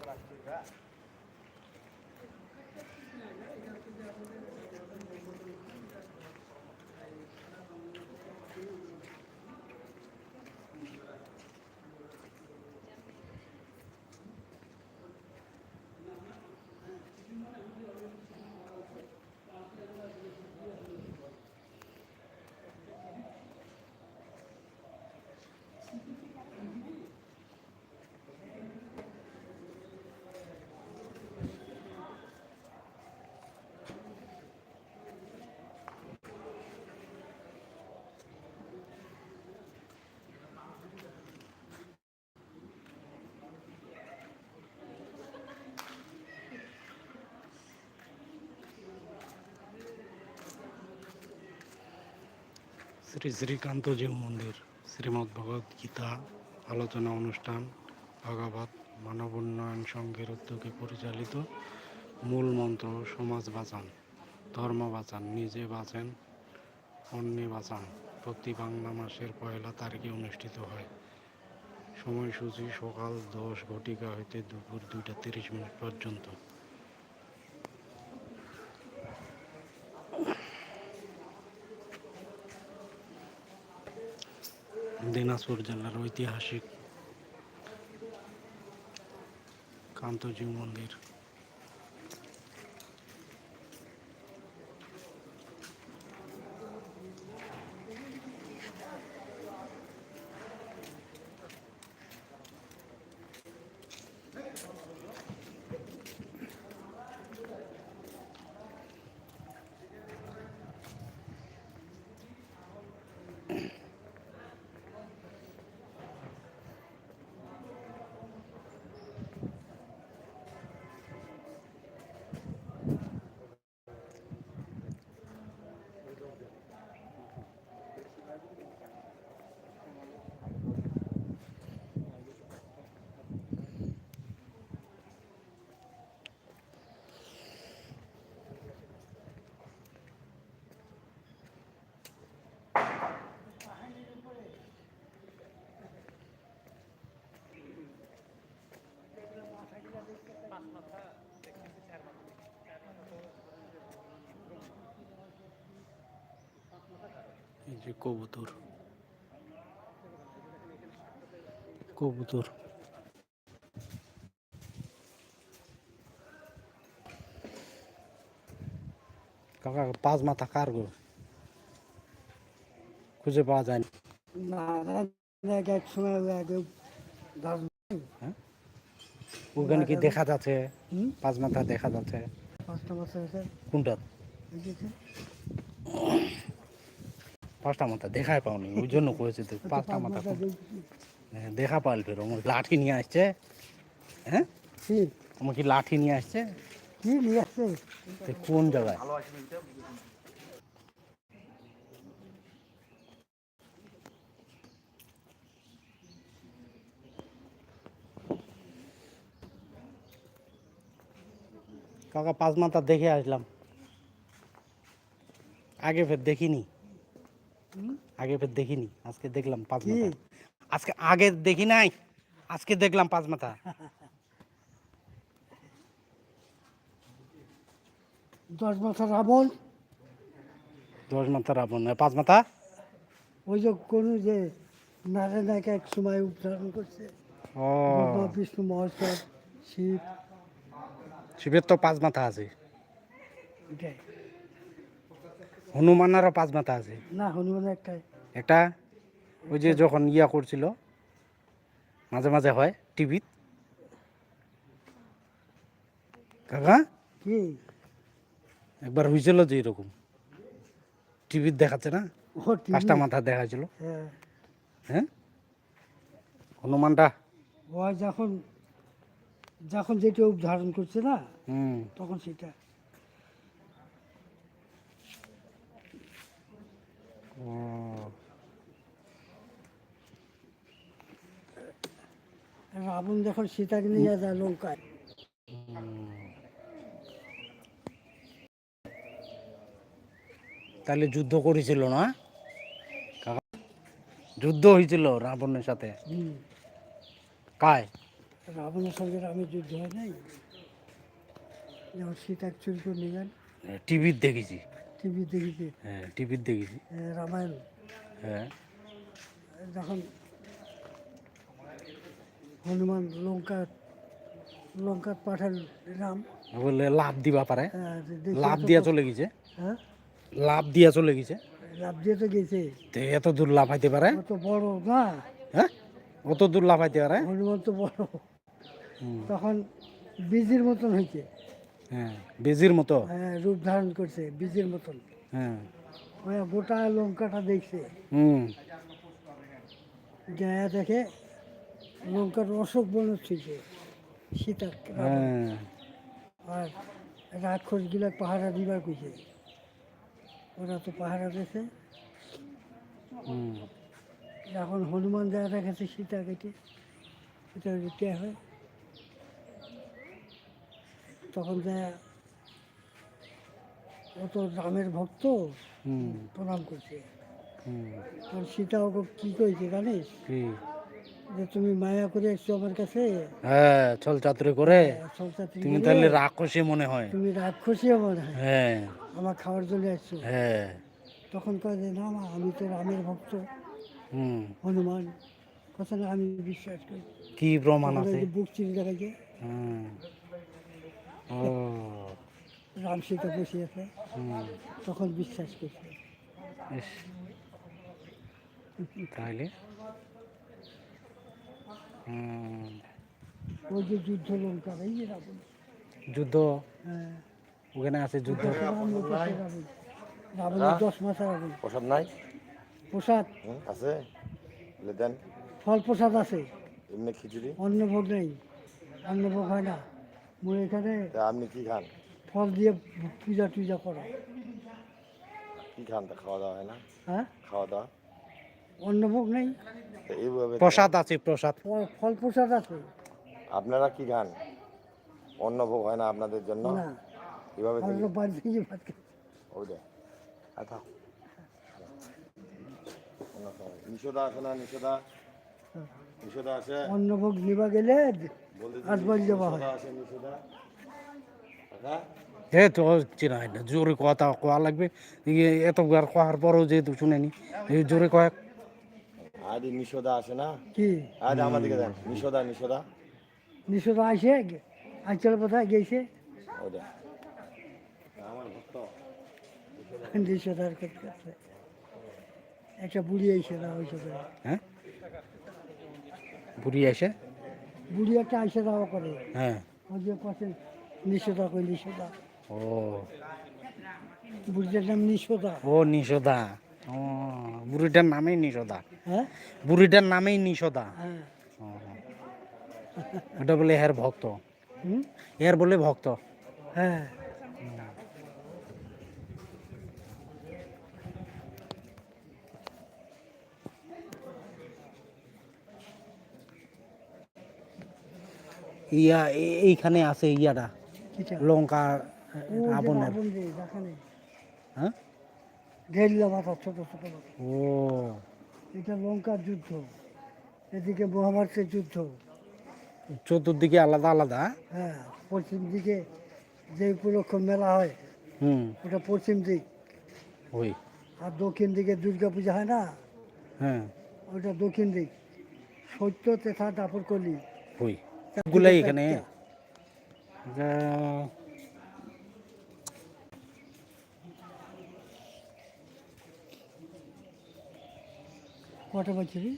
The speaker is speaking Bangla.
রাখতে শ্রী শ্রীকান্তজিউ মন্দির, শ্রীমদ্ ভগবদ গীতা, আলোচনা অনুষ্ঠান, ভাগবত মানব উন্নয়ন সংঘের উদ্যোগে পরিচালিত মূল মন্ত্র সমাজ বাঁচান, ধর্ম বাঁচান, নিজে বাঁচেন, অন্যে বাঁচান। প্রতি বাংলা মাসের পয়লা তারিখে অনুষ্ঠিত হয়। সময়সূচি সকাল দশ ঘটিকা হইতে দুপুর দুইটা তিরিশ মিনিট পর্যন্ত। দিনাজপুর জেলার ঐতিহাসিক কান্তজিউ মন্দির। এই যে কবুতর। কবুতর। কাকা পাঁচ মাথা কার গো? খুঁজে পাওয়া যায় না। না এক এক সময় ওখানে কি দেখা যাচ্ছে? পাঁচ মাথা দেখা যাচ্ছে। কোনটা? পাঁচটা মাথা দেখাই পাওনি ওই জন্য কয়েছে তো পাঁচটা মাথা হ্যাঁ, দেখা পাইল ফের আমার লাঠি নিয়ে আসছে। হ্যাঁ? আমার কি লাঠি নিয়ে আসছে। কি নিয়ে আসছে? কোন জায়গায়? কাকা পাঁচ মাথা দেখে আসলাম। আগে ফের দেখিনি? আগে ফের দেখিনি আজকে দেখলাম পাঁচ? মাথা আজকে আগে দেখি নাই আজকে দেখলাম পাঁচ মাথা দশ বছর রাবণ। দশ মাথা রাবণ পাঁচ মাথা ওই যে কোন যে নারায়ণকে এক সময় উচ্চারণ করছে। বিষ্ণু মহেশ্বর শিব। শিবের তো পাঁচ মাথা আছে হনুমানেরও পাঁচ মাথা আছে। না হনুমান একটাই। একটা ওই যে যখন ইয়া করছিল মাঝে মাঝে হয় টিভি কাকা? কি? একবার হয়েছিল যে এরকম। টিভি দেখাচ্ছে না? পাঁচটা মাথা দেখাছিল হ্যাঁ। হ্যাঁ? হনুমানটা। ও যখন যখন যেটা উচ্চারণ করছে না তখন সেটা। রাবণ যখন সীতাকে নিয়ে যায় লঙ্কায়। তাহলে যুদ্ধ করেছিল না? যুদ্ধ হয়েছিল রাবণের সাথে? কায়? রাবণের সঙ্গে রামের যুদ্ধ হয় নাই। যেমন সীতা চুরি করে নিলেন টিভির দেখেছি। টিভি দেখিতে হ্যাঁ টিভির দেখেছি। রামায়ণ। হ্যাঁ। যখন হনুমান লঙ্কা লঙ্কা পাঠান রাম। বলে লাভ দিবা পারে। লাভ দিয়া চলে গেছে। হ্যাঁ? লাভ দিয়া চলে গেছে। লাভ দিয়ে তো গেছে। তো এত দূর লাভ লাফাইতে পারে? অত বড় না। হ্যাঁ? অত দূর লাভ লাফাইতে পারে? হনুমান তো বড়। তখন বীজের মতন হয়েছে হ্যাঁ বেজির মতো। হ্যাঁ, রূপ ধারণ করছে বীজের মতন। হ্যাঁ। গোটা লঙ্কাটা দেখছে। হুম। গায়ে দেখে লঙ্কার অশোক বন ছিলছে সীতা হ্যাঁ। আর রাক্ষসগুলা পাহারা দিবার কইছে। ওরা তো পাহারা দিয়েছে। এখন হনুমান যা রেখেছে সীতা কেটে এটা কে হয়। তখন যা ও তো রামের ভক্ত হুম। প্রণাম করছে। হুম। আর সীতা ওকে কি কইছে জানিস? যে তুমি মায়া করে এসছো আমার কাছে? হ্যাঁ ছল চাতুরি করে সংসার তুমি তাহলে রাক্ষসী মনে হয়। তুমি রাক্ষসী আমার। হ্যাঁ। আমার খাওয়ার জন্য এসছো। হ্যাঁ। তখন কয় যে না মা আমি তো রামের ভক্ত। হুম। হনুমান কথা না আমি বিশ্বাস করি। কি প্রমাণ আছে? বুক চিনি দেখাচ্ছে হুম। ও। রাম সীতা বসে আছে। তখন বিশ্বাস করছে। তাহলে ওই যে যুদ্ধ লঙ্কা এই যে রাবণ। যুদ্ধ? হ্যাঁ। ওখানে আছে যুদ্ধ। রাবণের দশ মাসের রাবণ প্রসাদ নাই? প্রসাদ? আছে। বলে দেন। ফল প্রসাদ আছে। এমনি খিচুড়ি? অন্নভোগ নেই। অন্নভোগ হয় না। মোর এখানে আপনি কি খান? ফল দিয়ে পূজা টুজা করা। কি খান তা খাওয়া দাওয়া হয় না? হ্যাঁ? খাওয়া দাওয়া? অন্নভোগ নেই। এইভাবে প্রসাদ আছে প্রসাদ। ফল- ফল প্রসাদ আছে। আপনারা কি খান? অন্ন ভোগ হয় না আপনাদের জন্য? না। এভাবে অন্য বাড়ি থেকে ভাত খাই। ওই দে আচ্ছা নিষেধা আছে না নিষেধা? নিষেধা আছে? অন্নভোগ নিবা গেলে বলতে আসবাই যাওয়া হয়। নিষেধা আছে নিষেধা? এ তো চিনা হয় না জোরে কথা কোয়া লাগবে। ইয়ে এতবার কোয়ার পরও যেহেতু শুনেনি এই জোরে কয়েক আদি নিষেধা আছে না? কি? আদি আমাদেরকে দেন নিষেধা নিষেধা নিষেধ আসে আঞ্চল কোথায় গেছে? দে আমার ভক্ত আর করতে আছে। একটা বুড়ি আইসে না ওই সাথে হ্যাঁ? বুড়ি এসে বুড়ি একটা আইসে দেওয়া করে? হ্যাঁ। ওই যে পাশে নিষেধা কই নিষেধা ও। বুড়িটার নাম নিষেধা ও নিশোদা। ও বুড়িটার নামেই নিশোদা। হ্যাঁ? বুড়িটার নামেই নিশোদা। হ্যাঁ। ওটা বলে এর ভক্ত। হুম? এর বলে ভক্ত। হ্যাঁ। ইয়া এইখানে আছে ইয়াটা। কিটা? লঙ্কা ও যে রাবণের রাবণ যে দেখানে হ্যাঁ? ঘেরিলা মাথা ছোট ছোট মাথা। ও। এটা লঙ্কার যুদ্ধ। এদিকে মহাভারতের যুদ্ধ। চতুর্দিকে আলাদা আলাদা? হ্যাঁ পশ্চিম দিকে যে উপলক্ষ মেলা হয় হুম। ওটা পশ্চিম দিক। ওই। আর দক্ষিণ দিকে দুর্গা পূজা হয় না? হ্যাঁ। ওটা দক্ষিণ দিক। সত্য তেথা দাপর কলি। ওই। গুলাই এখানে? কটা বছরই